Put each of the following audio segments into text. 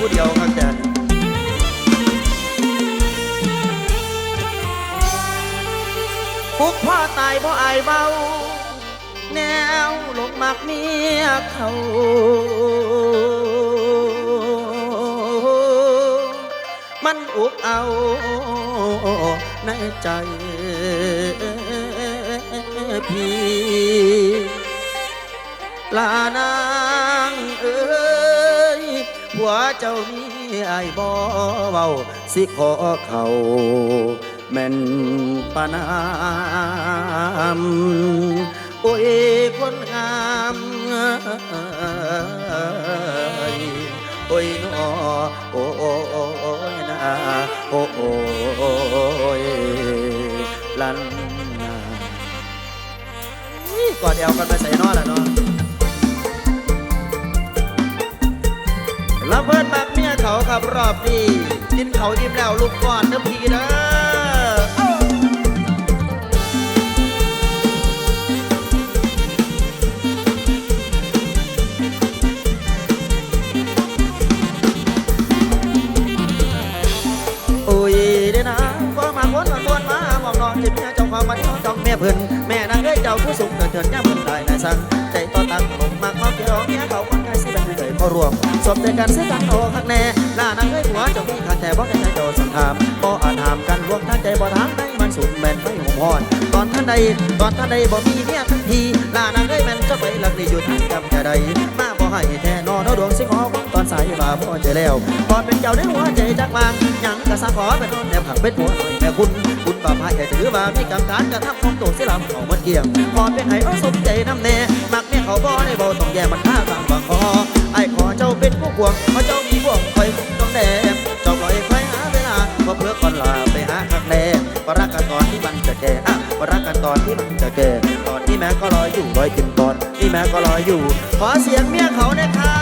ผู้เดียวข้างแต่พุกพ่อตายเพราะอายเบา แนวหลงมักเมียเขามันอุกเอาในใจพี่ลานางเอ้ ผัวเจ้ามีไอ้บ่เบาสิขอเขาแม่นปานามโอ้ยคนงามโอ้ยนอโอ้ยนาโอ้ยลันนาอุ๊ยกอดเอวกันไปใส่นอละเนาะ ล้วเพิ่นมักเมียเขาครับรอบนี้กินเขาวอิ่มแล้วลูกก่อนเด้อพี่เด้อเอ้าโอ้ยเด้อนะมาคนมามาหมองนอนจิบแม่เจ้าความมาที่น้องจองแม่เพิ่นแม่นางเอ้ยเจ้าผู้สูงเกิดเถิดย่าเพิ่นได้นายสั่งใจต่อตั้งลงมากมาเกี่ยวเมียเขาคนไกลสิเป็นเฉยพอรวม สมใจกันซื้อกันโอคักแน่หน้านางเอ้ยหัวเจ้ามีขันแต่บ่แค่ใจโดสังถามบ่อาจหามกันรวมทั้งใจบ่ทางได้มันสูงแม่นไม่หุ่มหอนตอนท่านใดตอนท่านใดบ่มีเมียทันทีหน้านางเอ้ยแม่นจะไปหลักนี่อยู่ทางกำจะใดมาบ่ให้แท้นอนเอาดวงสิขอตอนสายว่าบ่อเจอแล้วก่อนเป็นเจ้าในหัวใจจักวางหยังกะสาขอเป็นต้นแนวผักเป็นหัวหน่อยแม่คุณคุณบาพายถือว่ามีกรรมการกระทำของตัวสิลำของมันเกี่ยงพอเป็นไห้เอาสมใจน้ำแน่มักเนี่ยเขาบ่ได้บ่ต้องแย่มันท่าฟังบางคอ ไอ้ขอเจ้าเป็นผู้ควงเพราะเจ้ามีบ่วงคอยคุ้มต้องแดงเจ้าปล่อยใครหาเวลาก็เพื่อก่อนลาไปหาคักแน่ก็รักกันตอนที่มันจะแก่อะก็รักกันตอนที่มันจะแก่ตอนที่แม่ก็รอยอยู่รอยกินตอนที่แม่ก็รอยอยู่ ขอเสียงเมียเขานะครับ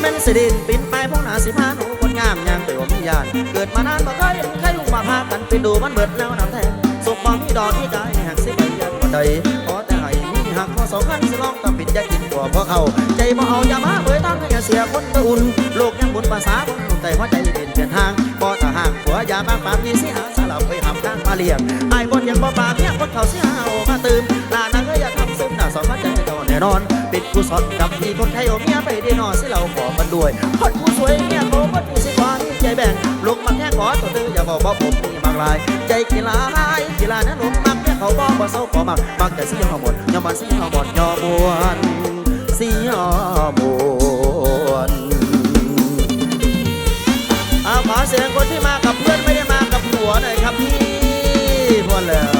แม่นสิดินปินไปพวกหนาสิพาหนูคนงามยางไปว่ามียาน เกิดมานานบ่เคย พากันไปดูมันเบิดแล้วน้ำแทงสุกบ่มีดอกมีกายหักสิไปยันบ่ได้ขอแต่ให้มีหักขอสองคันสิลองตำปิดอยากินกว่าพวกเขาใจบ่เอาอย่ามาเผยตั้งให้เสียคนตะอุ่นโลกยังบุญภาษาคนหุ่นใจหัวใจเปลี่ยนเปลี่ยนทางบ่ถ้าห่างผัวอย่ามาปามนี่สิหาสลับไปหำกลางมาเลี้ยงไอ้คนยังบ่ปามเนี่ยคนเขาสิหาโอมาตื่มลานางก็อย่าทำซึมหน้าสองคันใจจอแน่นอนปิดกุศลกับมีคนไทยเอาเมียไปได้นอนสิเราขอมันด้วยคนผู้สวยเมียเขาคนผู้สิว่านใจแบ่ง ลูกมันแค่ขอตัวตื้ออย่าบอกว่าผมมีบางลาย ใจกีฬากีฬานั้นลูกมักแค่เขาบอกว่าเศร้าขอมักมักแต่สีหอหมดยอมมาสีหอหมดยอมวนสีหอมวนเอาขอเสียงคนที่มากับเพื่อนไม่ได้มากับผัวหน่อยครับพี่พอแล้ว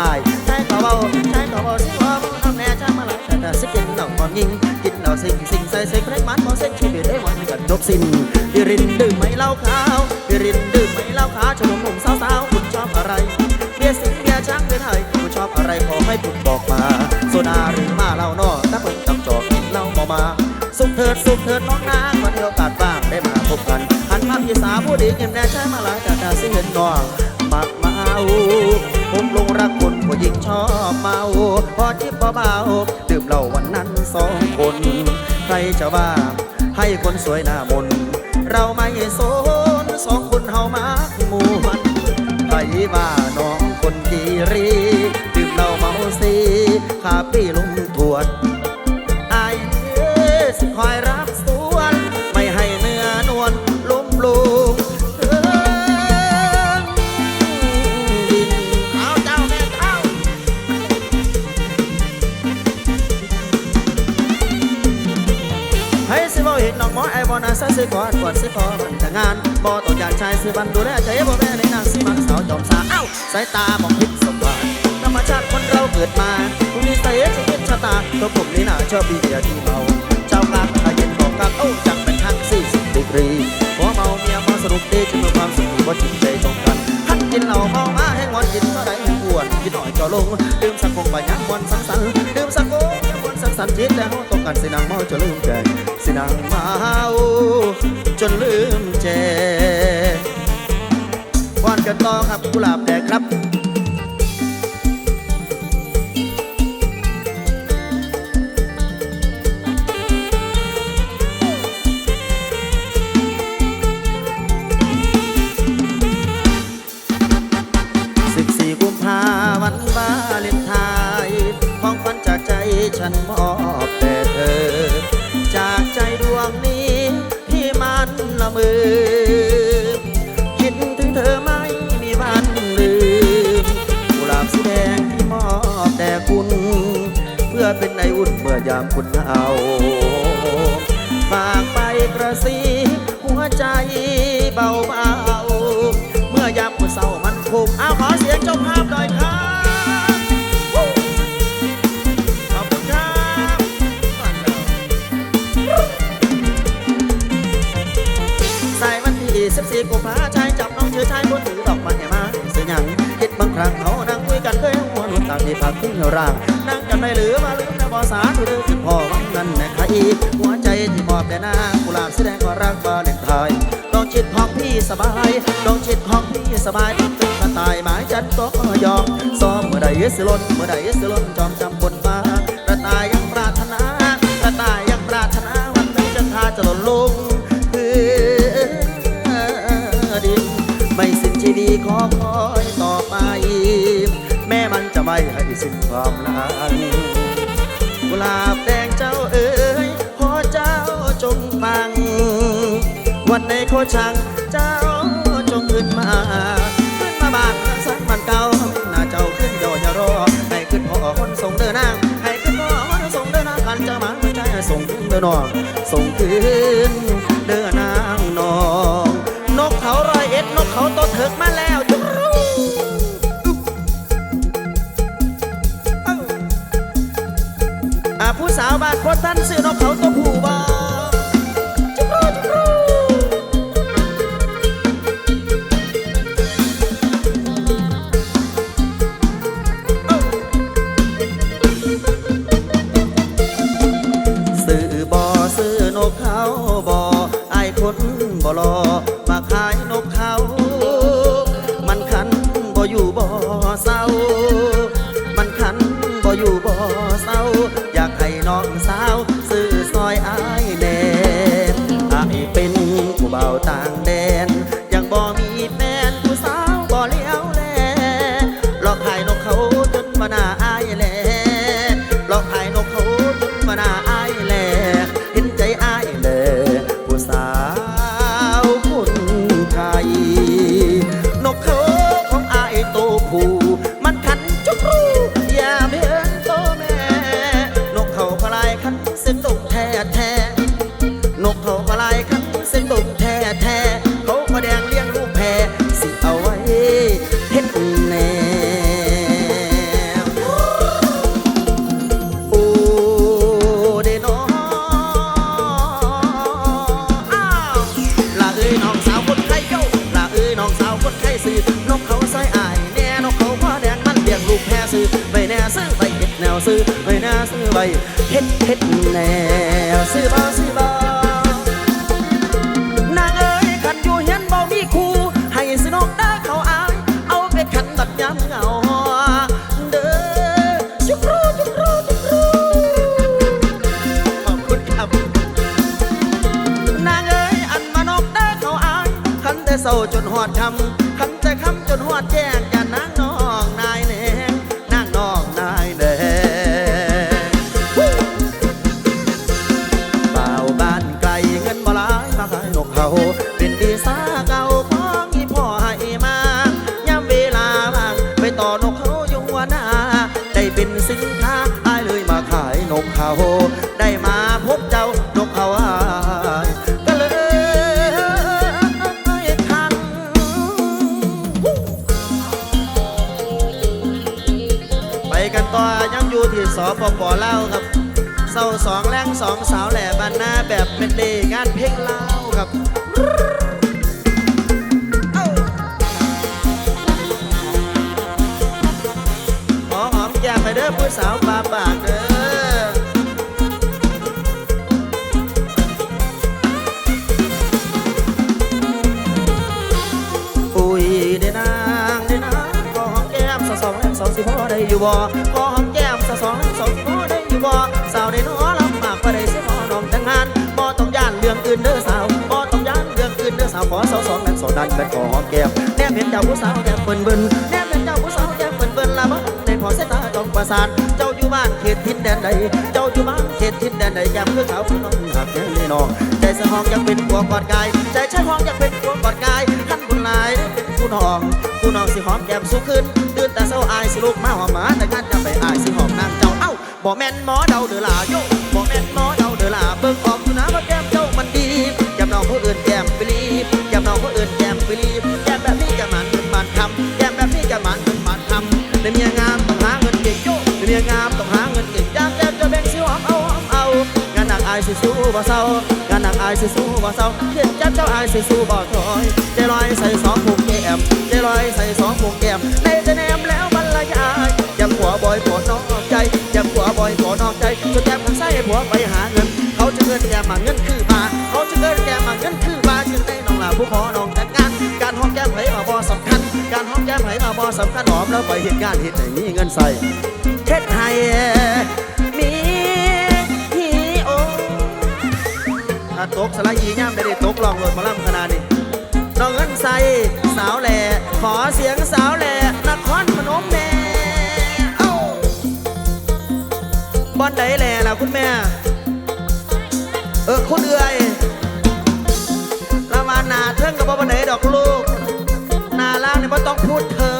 อายใช่ก็เบาใช่ก็เบาสิว่ามึงทำแน่ใช่มาหลายแต่แต่สิกินเหล้าก่อนยิงกินเหล้าสิ่งสิ่งใส่ใส่เครกมันบ่เส้นชีวิตได้วันกันจบสิ้นดิรินดื่มไม่เหล้าขาวดิรินดื่มไม่เหล้าขาวชมหนุ่มสาวๆคุณชอบอะไรเบียร์สิงเบียร์ช้างเป็นไทยคุณชอบอะไรขอให้คุณบอกมาโซดาหรือมาเหล้านอกถ้าเพิ่งจำจอกกินเหล้าบ่มาสุขเถิดสุขเถิดน้องนางวันเดียวกาดบ้างได้มาพบกันหันมาพี่สาวผู้ดีเงียบแน่ใช่มาหลายแต่แต่สิเห็นน้องมัก อจิบเบาๆดื่มเหล้าวันนั้นสองคน ใครจะว่าให้คนสวยหน้ามน เราไม่สนสองคนเฮามากมู่มันไผว่าน้องคนดีรี ดื่มเหล้าเมาสีขาปี้ลุงทวด บอนาซะสิก่อนก่อนสิขอมันจะงานบ่ต้องอยากชายสิบันดูแลใจบ่แม่ในนางสิมักสาวจอมสาเอ้าสายตามองพิษสมบัติธรรมชาติคนเราเกิดมาคุณนิสัยชีวิตชะตาตัวผมนี่น่าชอบเบียที่เมาเจ้ากลางถ้าเย็นบอกกลางเอ้าจังเป็นทั้งสี่สิบดีกรีขอมากดีจะมีความสุขที่บ่จริงใจตรงกันหันกินเหล้าเมามาให้งอนกินเท่าไรให้อ้วนกินหน่อยก็ลงดื่มสักคงไปยังวันสังสรรค์ดื่มสักคง ยันสังสรรค์จิตแล้วต้องการสินางเมาจนลืมใจสินางเมาจนลืมใจวันกันต่อครับกุหลาบแดงครับ เป็นในอุ่นเมื่อยามคุณเอาฝากไปกระซีหัวใจเบาเบาเมื่อยามคุณเศร้ามันคุมเอาขอเสียงเจ้าภาพหน่อยครับวู้ขอบคุณครับสี่กุมภาชายจับน้องเชื่อชายคนถือดอกไม้มาเสียหยังคิดบางครั้งเขานั่งคุยกันเคยหัวหนุนต่างที่พักทิ้งร่างนั่งกันไม่เหลือมาลือ สาที่เรื่องที่พ่อวังนั้นแม่ใครหัวใจที่มอบแด่นางกุหลาบแสดงว่ารักบ้านเลนไทน์ลองชิดห้องพี่สบายลองชิดห้องพี่สบายต้องเป็นกระต่ายหมายจันก็ยอมซ้อมเมื่อใดสิลนเมื่อใดสิลนจอมจำบนฟ้ากระต่ายยังปรารถนากระต่ายยังปรารถนาวันหนึงจะพาจะหล่นลงพื้นดินไม่สิ้นชีวิตขอคอยต่อไป แม่มันจะไม่ให้สิ้นความรัก กุหลาบแดงเจ้าเอ๋ยขอเจ้าจงฟัง วันในโคชังเจ้าจงขึ้นมา ขึ้นมาบ้านสักมันเก่าหน้าเจ้าขึ้นยอย่ารอ ให้ขึ้นพ่อคนส่งเดินนาง ให้ขึ้นพ่อคนส่งเดินนางกันจะมาไม่ใช่ส่งขึ้นเดินนองส่งขึ้น บางคนท่านซื้อนกเขาตัวผู้ อใบเฮ็ดเฮ็ดแนวซื้อบ่ซื้อ อได้อยู่บ่ก็หอมแก้มสะสองสองสิพ่ได้อยู่บ่สาวได้น้อลำบากก็ได้เสียหมอน้องแต่งงานบ่ต้องย่านเรื่องอื่นเด้อสาวบ่ต้องย่านเรื่องอื่นเด้อสาวขอสาวสองแรงสองดันเป็นขอหอมแก้มแนมเห็นเจ้าผู้สาวแก้มเปิ้นเบิ้นแนมเห็นเจ้าผู้สาวแก้มเปิ้นเบิ้นละบ่ได้พอสายตาจ้องประสานเจ้าอยู่บ้านเขตทินแดนใดเจ้าอยู่บ้านเขตทินแดนใดแก้มคือขาวคือน้องหักแก้มแน่นอนใจสะห้องอยากเป็นผัวกอดกายใจใช้ห้องอยากเป็นผัวกอดกายท่านบุญหลาย ผู้น้องผู้น้องสิหอมแก้มสูขึ้นตื่นแต่เช้าอายสิลุกมาหอมหมาแต่งานจะไปอายสิหอมนางเจ้าเอ้าบ่แม่นหมอเดาเด้อล่ะโยบ่แม่นหมอเดาเด้อล่ะเบิ่งออกอยู่นะว่าแก้มเจ้ามันดีแก้มน้องผู้อื่นแก้มไปรีบแก้มน้องผู้อื่นแก้มไปรีบแก้มแบบนี้จะมันเป็นมันทำแก้มแบบนี้จะมันเป็นมันทำในเมียงามต้องหาเงินเก่งโยในเมียงามต้องหาเงินเก่งอยากแก้มจะแบ่งสิหอมเอาหอมเอางานหนักอายสิสู้บ่เศร้า นักอายสิสู้บ่เศร้าเขียนจับเจ้าอายสิสู้บ่ถอยใจลอยใส่สองผูกแก้มใจลอยใส่สองผูกแก้มในจะแนมแล้วบรรยายยำหัวบอยปวดนอกใจยำหัวบอยปวดนอกใจจนแก้มข้างไส้ผัวไปหาเงิน เขาจะเงินแก้มมาเงินคือมาเขาจะเงินแก้มมาเงินคือมาจึงได้น้องลาผู้ขอน้องแต่งงานการหอมแก้มไผ่มาบ่สำคัญ การหอมแก้มไผ่มาบ่สำคัญหอมแล้วไปเหตุงานเหตุไหนมีเงินใส่เฮ็ดให้ ตกสละอีย่ำได้ได้ตกลองโหลดมาล่ำขนาดนี้น้องเงินใสสาวแหล่ขอเสียงสาวแหล่นครพนมแม่เอ้าบอนใดแหล่ล่ะคุณแม่ เออคุณเอือยละวานหนาเทิงกับบ่บอนไหนดอกลูกหนาล่างเนี่ยบ่ต้องพูดเถิง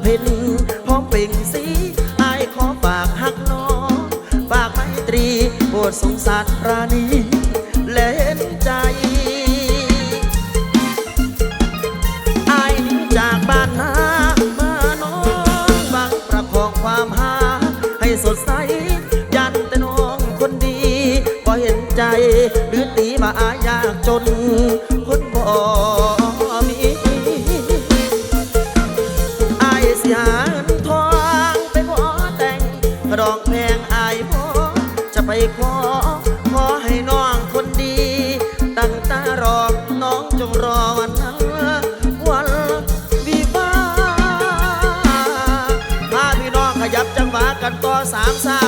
เพ็ญพร้อมเปล่งสีอายขอฝากหักน้องฝากไมตรีโปรดสงสารปราณีและเห็นใจอายหนีจากบ้านนามาน้องบังประคองความหาให้สดใสยันแต่น้องคนดีก็เห็นใจหรือตีมาอายยากจน สามซาร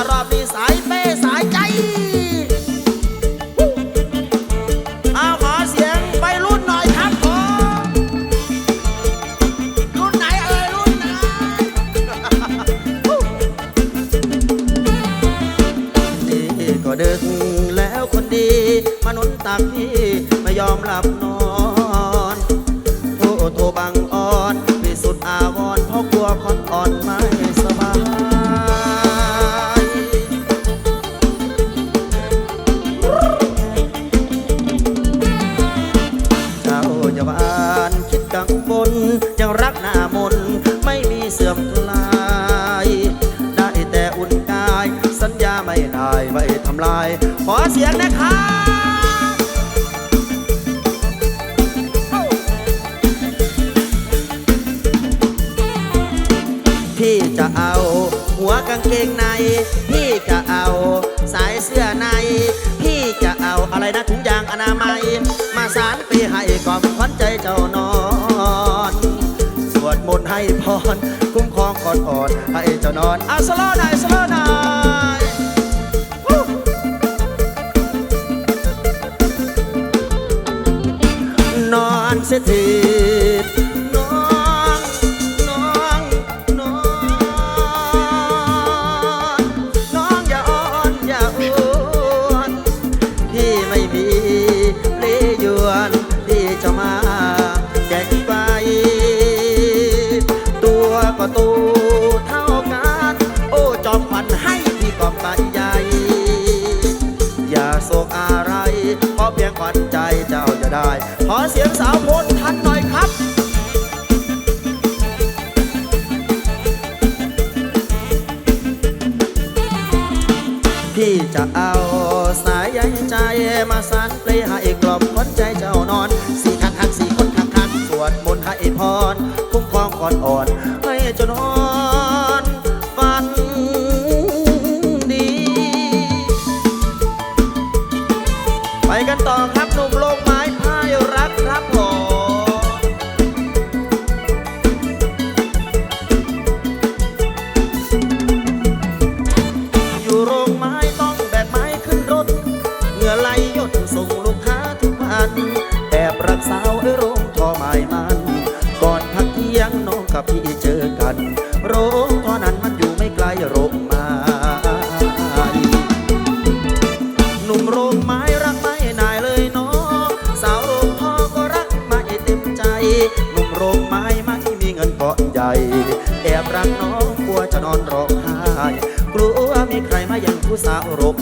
พี่จะเอา หัวกางเกงใน พี่จะเอา สายเสื้อใน พี่จะเอาอะไรนะถุงยางอนามัย มาสารไปให้ก่อมขวัญใจเจ้านอน สวดมนต์ให้พร คุ้มครองกอดอ่อน ให้เจ้านอนอาสโลว์หน่อยสโลว์หน่ยนอนเสียที วันใจเจ้าจะได้ ขอเสียงสาวพนทันหน่อยครับพี่จะเอาสายใยใจมาสานเปลให้กลบอมคนใจเจ้านอน สี่คักทักสี่คนทักทักสวดมนต์ให้พรคุ้มครองก่อนอ่อน ให้จนอ่อน พี่เจอกัน โรงตอนนั้นมันอยู่ไม่ไกลโรงไม้หนุ่มโรงไม้รักไม่นายเลยน้องสาวโรงพ่อก็รักไม่เต็มใจ หนุ่มโรงไม้ไม่มีเงินเกาะใหญ่ แอบรักน้องกลัวจะนอนร้องไห้กลัวมีใครมาอย่างผู้สาวโรง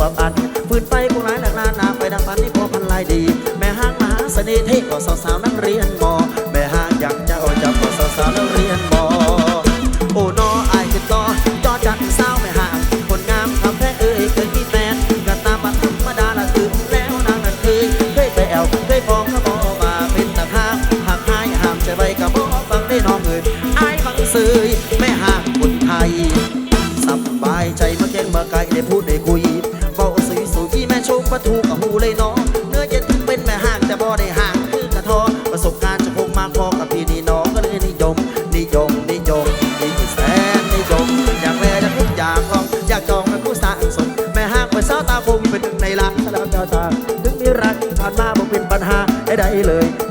กว่าพันฟืนไปกูหลายหลักลานาไปดังพันนี่พอพันลายดี แม่ห้างมหาเสน่ห์เท่กว่าสาวๆนักเรียนม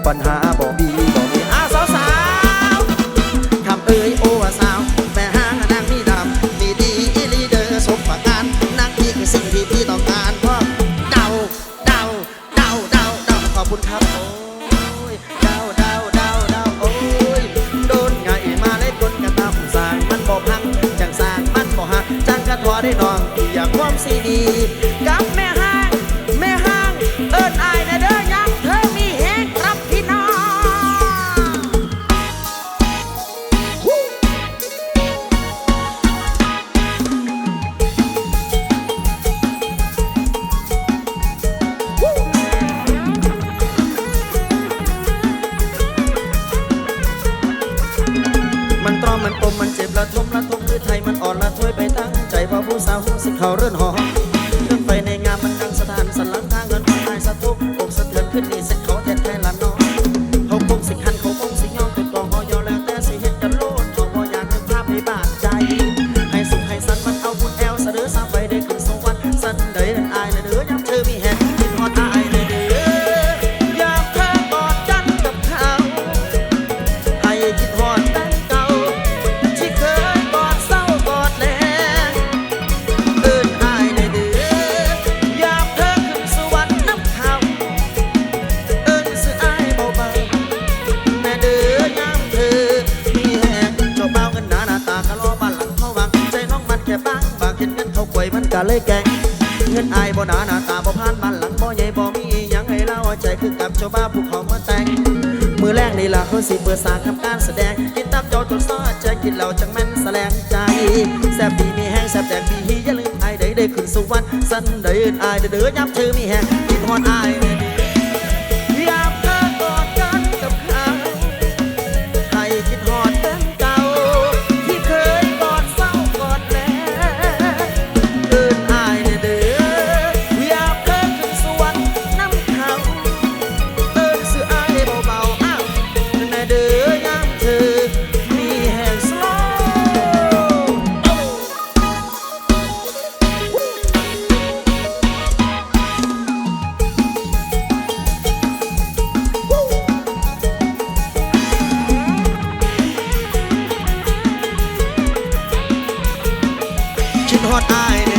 ปัญหาบ่ดีบ่ดีอาสาวสาวทำเอ้ยโอ้สาวแม่ห้างนางมีดำมีดีอีลีเดอร์สมประการนางนี่คือสิ่งที่พี่ต้องการเพราะเดาเดาเดาเดาเดาขอบคุณครับจังกระทอได้นอง อยาาความสีดี สาวสิเขาเรื่อนหอ ใจคือกับชาวบ้านภูเขาเมื่อแต่ง มือแรกนี่ล่ะเขาสิเปิดสารทำการแสดง กินตับโจจนซ้อใจกินเหล่าจังแม่นแสลงใจ แซบดีมีแห้งแซบแดงมีฮีอย่าลืมไอ้ได้ได้ขึ้นสุวรรณสันเดินไอ้เดือดย้ำเธอมีแห้งกินฮอนไอ้ อดอาย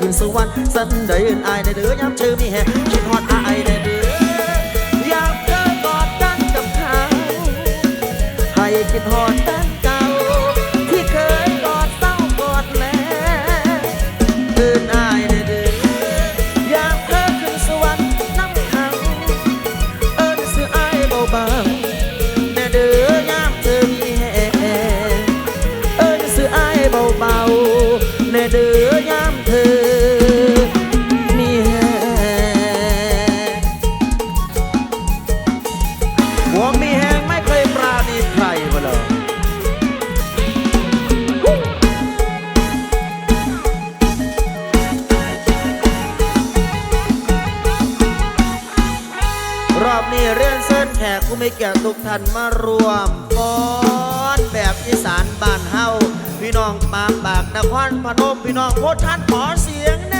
ขึ้นสวรรค์สันเดินอายในเดือยามเจอมีแห่คิดฮอดอายในเดือยามเจอกอดกันกับเขาให้คิดฮอดกัน นพนมพี่น้องโคชันขอเสียงแน่